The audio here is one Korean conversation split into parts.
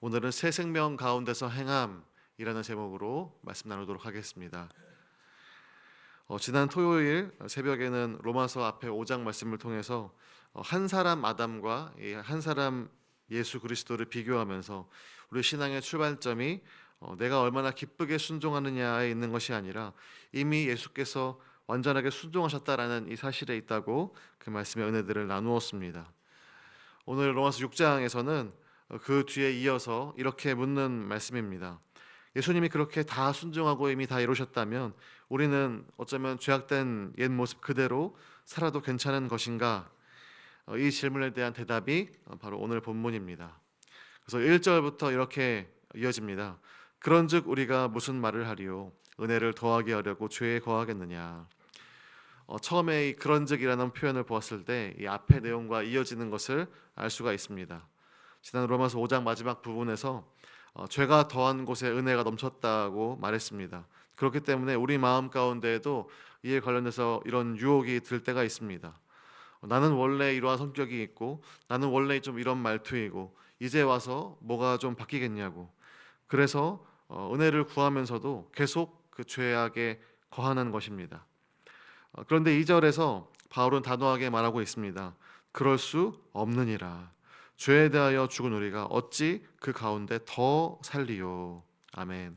오늘은 새 생명 가운데서 행함이라는 제목으로 말씀 나누도록 하겠습니다. 어, 지난 토요일 새벽에는 로마서 앞에 5장 말씀을 통해서 어, 한 사람 아담과 이한 사람 예수 그리스도를 비교하면서 우리 신앙의 출발점이 어, 내가 얼마나 기쁘게 순종하느냐에 있는 것이 아니라 이미 예수께서 완전하게 순종하셨다라는 이 사실에 있다고 그 말씀의 은혜들을 나누었습니다. 오늘 로마서 6장에서는 그 뒤에 이어서 이렇게 묻는 말씀입니다. 예수님이 그렇게 다 순종하고 이미 다 이루셨다면 우리는 어쩌면 죄악된 옛 모습 그대로 살아도 괜찮은 것인가? 어, 이 질문에 대한 대답이 어, 바로 오늘 본문입니다. 그래서 1절부터 이렇게 이어집니다. 그런즉 우리가 무슨 말을 하리요? 은혜를 더하게 하려고 죄에 거하겠느냐? 어, 처음에 이 그런즉이라는 표현을 보았을 때 이 앞의 내용과 이어지는 것을 알 수가 있습니다. 지난 로마서 5장 마지막 부분에서 어, 죄가 더한 곳에 은혜가 넘쳤다고 말했습니다. 그렇기 때문에 우리 마음 가운데에도 이에 관련해서 이런 유혹이 들 때가 있습니다. 어, 나는 원래 이러한 성격이 있고 나는 원래 좀 이런 말투이고 이제 와서 뭐가 좀 바뀌겠냐고. 그래서 어, 은혜를 구하면서도 계속 그 죄악에 거하는 것입니다. 어, 그런데 2절에서 바울은 단호하게 말하고 있습니다. 그럴 수 없느니라. 죄에 대하여 죽은 우리가 어찌 그 가운데 더 살리요. 아멘.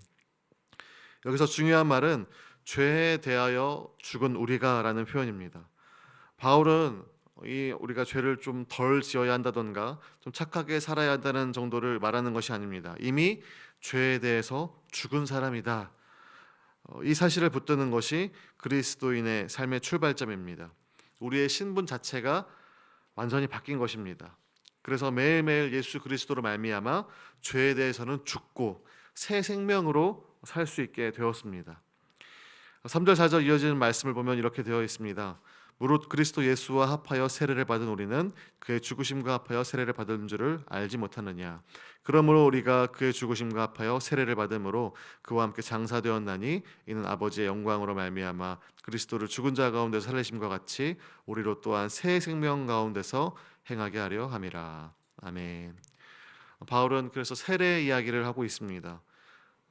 여기서 중요한 말은 죄에 대하여 죽은 우리가라는 표현입니다. 바울은 이 우리가 죄를 좀 덜 지어야 한다던가 좀 착하게 살아야 한다는 정도를 말하는 것이 아닙니다. 이미 죄에 대해서 죽은 사람이다. 어, 이 사실을 붙드는 것이 그리스도인의 삶의 출발점입니다. 우리의 신분 자체가 완전히 바뀐 것입니다. 그래서 매일매일 예수 그리스도로 말미암아 죄에 대해서는 죽고 새 생명으로 살 수 있게 되었습니다. 3절 4절 이어지는 말씀을 보면 이렇게 되어 있습니다. 무릇 그리스도 예수와 합하여 세례를 받은 우리는 그의 죽으심과 합하여 세례를 받은 줄을 알지 못하느냐 그러므로 우리가 그의 죽으심과 합하여 세례를 받음으로 그와 함께 장사되었나니 이는 아버지의 영광으로 말미암아 그리스도를 죽은 자 가운데 살리심과 같이 우리로 또한 새 생명 가운데서 행하게 하려 함이라 아멘. 바울은 그래서 세례 이야기를 하고 있습니다.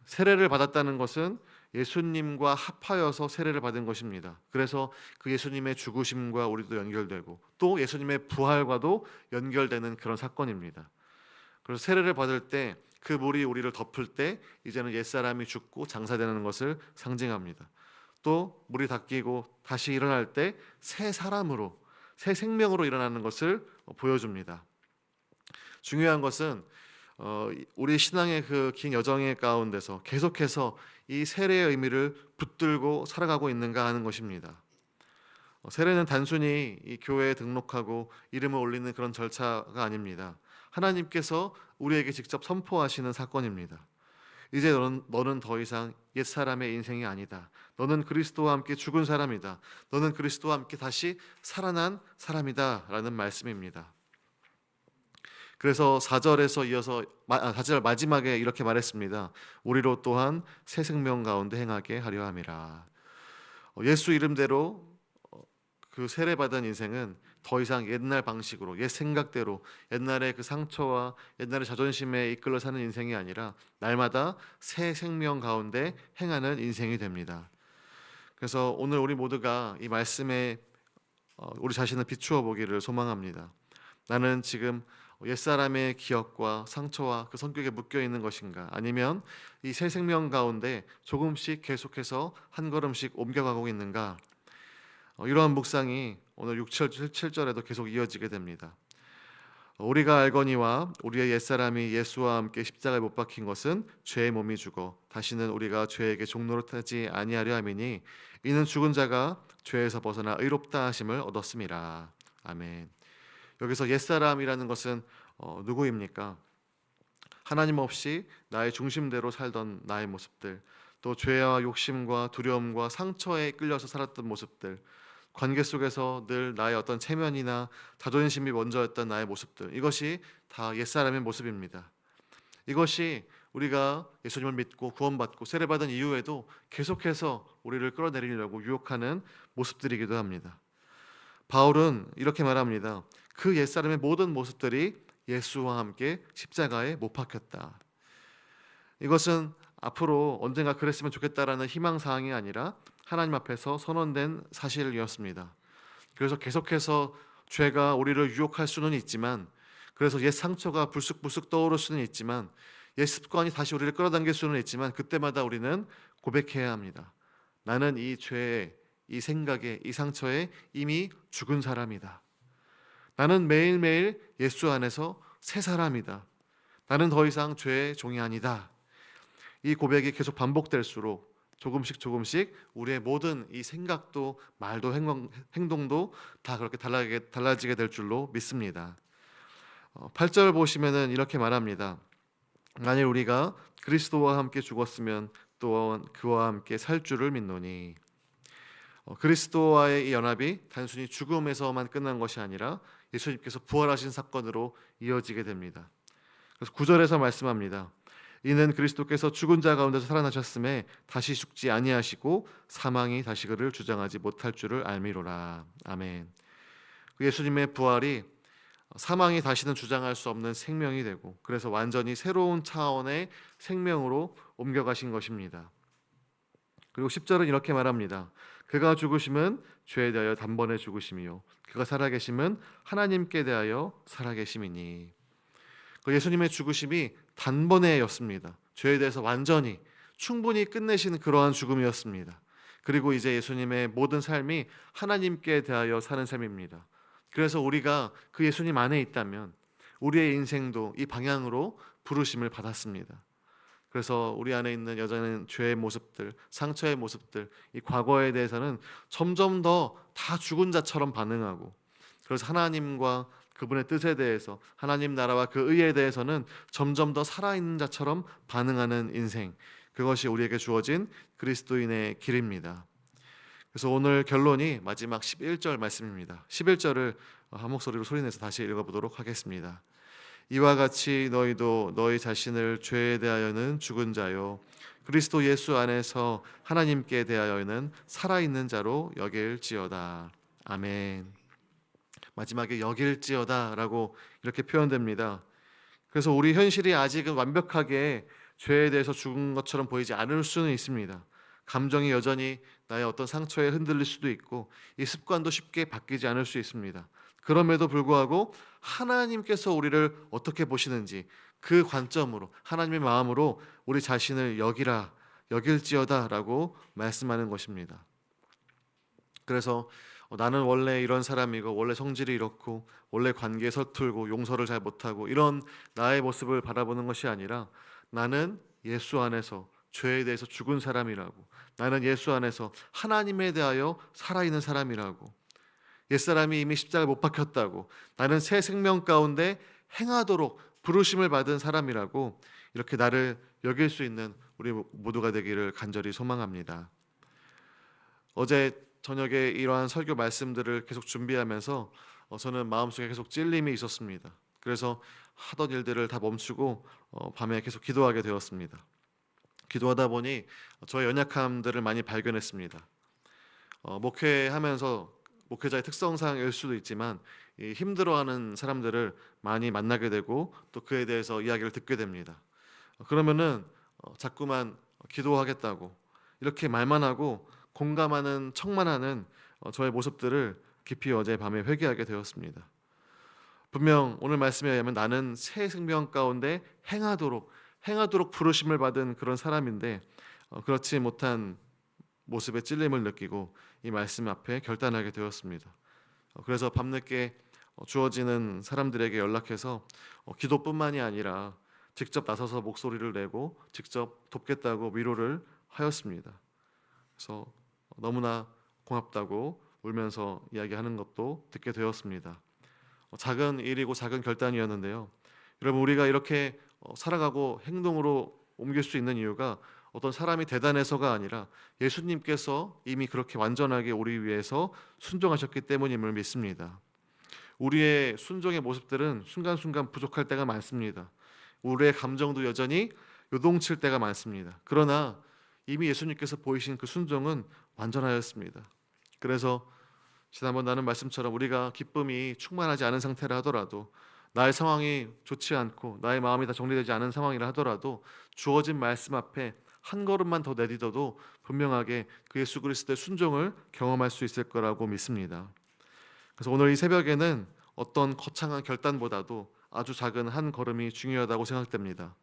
세례를 받았다는 것은 예수님과 합하여서 세례를 받은 것입니다. 그래서 그 예수님의 죽으심과 우리도 연결되고 또 예수님의 부활과도 연결되는 그런 사건입니다. 그래서 세례를 받을 때 그 물이 우리를 덮을 때 이제는 옛사람이 죽고 장사되는 것을 상징합니다. 또 물이 닦이고 다시 일어날 때 새 사람으로 새 생명으로 일어나는 것을 보여줍니다. 중요한 것은 어, 우리 신앙의 그 긴 여정의 가운데서 계속해서 이 세례의 의미를 붙들고 살아가고 있는가 하는 것입니다. 어, 세례는 단순히 이 교회에 등록하고 이름을 올리는 그런 절차가 아닙니다. 하나님께서 우리에게 직접 선포하시는 사건입니다. 이제 너는, 너는 더 이상 옛 사람의 인생이 아니다. 너는 그리스도와 함께 죽은 사람이다. 너는 그리스도와 함께 다시 살아난 사람이다라는 말씀입니다. 그래서 4절에서 이어서 4절 마지막에 이렇게 말했습니다. 우리로 또한 새 생명 가운데 행하게 하려 함이라. 어, 예수 이름대로 어, 그 세례 받은 인생은 더 이상 옛날 방식으로 옛 생각대로 옛날의 그 상처와 옛날의 자존심에 이끌려 사는 인생이 아니라 날마다 새 생명 가운데 행하는 인생이 됩니다. 그래서 오늘 우리 모두가 이 말씀에 어, 우리 자신을 비추어 보기를 소망합니다. 나는 지금 옛사람의 기억과 상처와 그 성격에 묶여 있는 것인가 아니면 이 새 생명 가운데 조금씩 계속해서 한 걸음씩 옮겨가고 있는가 어, 이러한 묵상이 오늘 6, 7, 7절에도 계속 이어지게 됩니다. 어, 우리가 알거니와 우리의 옛사람이 예수와 함께 십자가에 못 박힌 것은 죄의 몸이 죽어 다시는 우리가 죄에게 종노릇하지 아니하려 함이니 이는 죽은 자가 죄에서 벗어나 의롭다 하심을 얻었음이라. 아멘. 여기서 옛사람이라는 것은 어, 누구입니까? 하나님 없이 나의 중심대로 살던 나의 모습들, 또 죄와 욕심과 두려움과 상처에 끌려서 살았던 모습들, 관계 속에서 늘 나의 어떤 체면이나 자존심이 먼저였던 나의 모습들, 이것이 다 옛사람의 모습입니다. 이것이 우리가 예수님을 믿고 구원받고 세례받은 이후에도 계속해서 우리를 끌어내리려고 유혹하는 모습들이기도 합니다. 바울은 이렇게 말합니다. 그 옛사람의 모든 모습들이 예수와 함께 십자가에 못 박혔다. 이것은 앞으로 언젠가 그랬으면 좋겠다라는 희망 사항이 아니라 하나님 앞에서 선언된 사실이었습니다. 그래서 계속해서 죄가 우리를 유혹할 수는 있지만 그래서 옛 상처가 불쑥불쑥 떠오를 수는 있지만 옛 습관이 다시 우리를 끌어당길 수는 있지만 그때마다 우리는 고백해야 합니다. 나는 이 죄에 이 생각에 이 상처에 이미 죽은 사람이다. 나는 매일매일 예수 안에서 새 사람이다. 나는 더 이상 죄의 종이 아니다. 이 고백이 계속 반복될수록 조금씩 조금씩 우리의 모든 이 생각도 말도 행동, 행동 도 다 그렇게 달라지게, 달라지게 될 줄로 믿습니다. 어, 8절 보시면은 이렇게 말합니다. 만일 우리가 그리스도와 함께 죽었으면 또한 그와 함께 살 줄을 믿노니 어, 그리스도와의 이 연합이 단순히 죽음에서만 끝난 것이 아니라 예수님께서 부활하신 사건으로 이어지게 됩니다. 그래서 9절에서 말씀합니다. 이는 그리스도께서 죽은 자 가운데서 살아나셨음에 다시 죽지 아니하시고 사망이 다시 그를 주장하지 못할 줄을 알미로라. 아멘. 그 예수님의 부활이 사망이 다시는 주장할 수 없는 생명이 되고 그래서 완전히 새로운 차원의 생명으로 옮겨가신 것입니다. 그리고 10절은 이렇게 말합니다. 그가 죽으심은 죄에 대하여 단번에 죽으심이요 그가 살아계심은 하나님께 대하여 살아계심이니 그 예수님의 죽으심이 단번에였습니다. 죄에 대해서 완전히 충분히 끝내신 그러한 죽음이었습니다. 그리고 이제 예수님의 모든 삶이 하나님께 대하여 사는 삶입니다. 그래서 우리가 그 예수님 안에 있다면 우리의 인생도 이 방향으로 부르심을 받았습니다. 그래서 우리 안에 있는 여전한 죄의 모습들, 상처의 모습들, 이 과거에 대해서는 점점 더 다 죽은 자처럼 반응하고 그래서 하나님과 그분의 뜻에 대해서 하나님 나라와 그 의에 대해서는 점점 더 살아있는 자처럼 반응하는 인생 그것이 우리에게 주어진 그리스도인의 길입니다. 그래서 오늘 결론이 마지막 11절 말씀입니다. 11절을 한 목소리로 소리내서 다시 읽어보도록 하겠습니다. 이와 같이 너희도 너희 자신을 죄에 대하여는 죽은 자요 그리스도 예수 안에서 하나님께 대하여는 살아있는 자로 여길지어다. 아멘. 마지막에 여길지어다라고 이렇게 표현됩니다. 그래서 우리 현실이 아직은 완벽하게 죄에 대해서 죽은 것처럼 보이지 않을 수는 있습니다. 감정이 여전히 나의 어떤 상처에 흔들릴 수도 있고 이 습관도 쉽게 바뀌지 않을 수 있습니다. 그럼에도 불구하고 하나님께서 우리를 어떻게 보시는지 그 관점으로 하나님의 마음으로 우리 자신을 여기라 여길지어다라고 말씀하는 것입니다. 그래서 어, 나는 원래 이런 사람이고 원래 성질이 이렇고 원래 관계에 서툴고 용서를 잘 못하고 이런 나의 모습을 바라보는 것이 아니라 나는 예수 안에서 죄에 대해서 죽은 사람이라고 나는 예수 안에서 하나님에 대하여 살아있는 사람이라고 옛사람이 이미 십자가에 못 박혔다고 나는 새 생명 가운데 행하도록 부르심을 받은 사람이라고 이렇게 나를 여길 수 있는 우리 모두가 되기를 간절히 소망합니다. 어제 저녁에 이러한 설교 말씀들을 계속 준비하면서 어, 저는 마음속에 계속 찔림이 있었습니다. 그래서 하던 일들을 다 멈추고 어, 밤에 계속 기도하게 되었습니다. 기도하다 보니 저의 연약함들을 많이 발견했습니다. 어, 목회하면서 목회자의 특성상일 수도 있지만 힘들어하는 사람들을 많이 만나게 되고 또 그에 대해서 이야기를 듣게 됩니다. 그러면은 자꾸만 기도하겠다고 이렇게 말만 하고 공감하는 척만 하는 저의 모습들을 깊이 어제 밤에 회개하게 되었습니다. 분명 오늘 말씀에 의하면 나는 새 생명 가운데 행하도록 행하도록 부르심을 받은 그런 사람인데 어, 그렇지 못한 모습에 찔림을 느끼고 이 말씀 앞에 결단하게 되었습니다. 어, 그래서 밤늦게 어, 주어지는 사람들에게 연락해서 기도뿐만이 아니라 직접 나서서 목소리를 내고 직접 돕겠다고 위로를 하였습니다. 그래서 너무나 고맙다고 울면서 이야기하는 것도 듣게 되었습니다. 작은 일이고 작은 결단이었는데요. 여러분 우리가 이렇게 어, 살아가고 행동으로 옮길 수 있는 이유가 어떤 사람이 대단해서가 아니라 예수님께서 이미 그렇게 완전하게 우리 위해서 순종하셨기 때문임을 믿습니다. 우리의 순종의 모습들은 순간순간 부족할 때가 많습니다. 우리의 감정도 여전히 요동칠 때가 많습니다. 그러나 이미 예수님께서 보이신 그 순종은 완전하였습니다. 그래서 지난번 나는 말씀처럼 우리가 기쁨이 충만하지 않은 상태라 하더라도 나의 상황이 좋지 않고 나의 마음이 다 정리되지 않은 상황이라 하더라도 주어진 말씀 앞에 한 걸음만 더 내딛어도 분명하게 그 예수 그리스도의 순종을 경험할 수 있을 거라고 믿습니다. 그래서 오늘 이 새벽에는 어떤 거창한 결단보다도 아주 작은 한 걸음이 중요하다고 생각됩니다.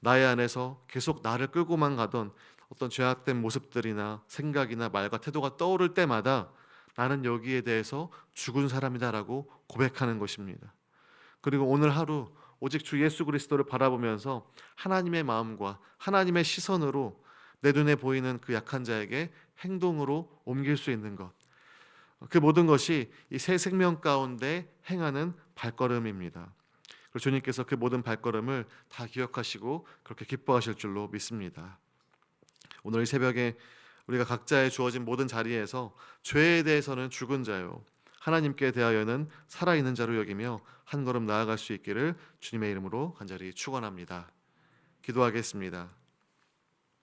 나의 안에서 계속 나를 끌고만 가던 어떤 죄악된 모습들이나 생각이나 말과 태도가 떠오를 때마다 나는 여기에 대해서 죽은 사람이다라고 고백하는 것입니다. 그리고 오늘 하루 오직 주 예수 그리스도를 바라보면서 하나님의 마음과 하나님의 시선으로 내 눈에 보이는 그 약한 자에게 행동으로 옮길 수 있는 것. 그 모든 것이 이 새 생명 가운데 행하는 발걸음입니다. 주님께서 그 모든 발걸음을 다 기억하시고 그렇게 기뻐하실 줄로 믿습니다. 오늘 이 새벽에 우리가 각자의 주어진 모든 자리에서 죄에 대해서는 죽은 자요 하나님께 대하여는 살아있는 자로 여기며 한 걸음 나아갈 수 있기를 주님의 이름으로 간절히 축원합니다. 기도하겠습니다.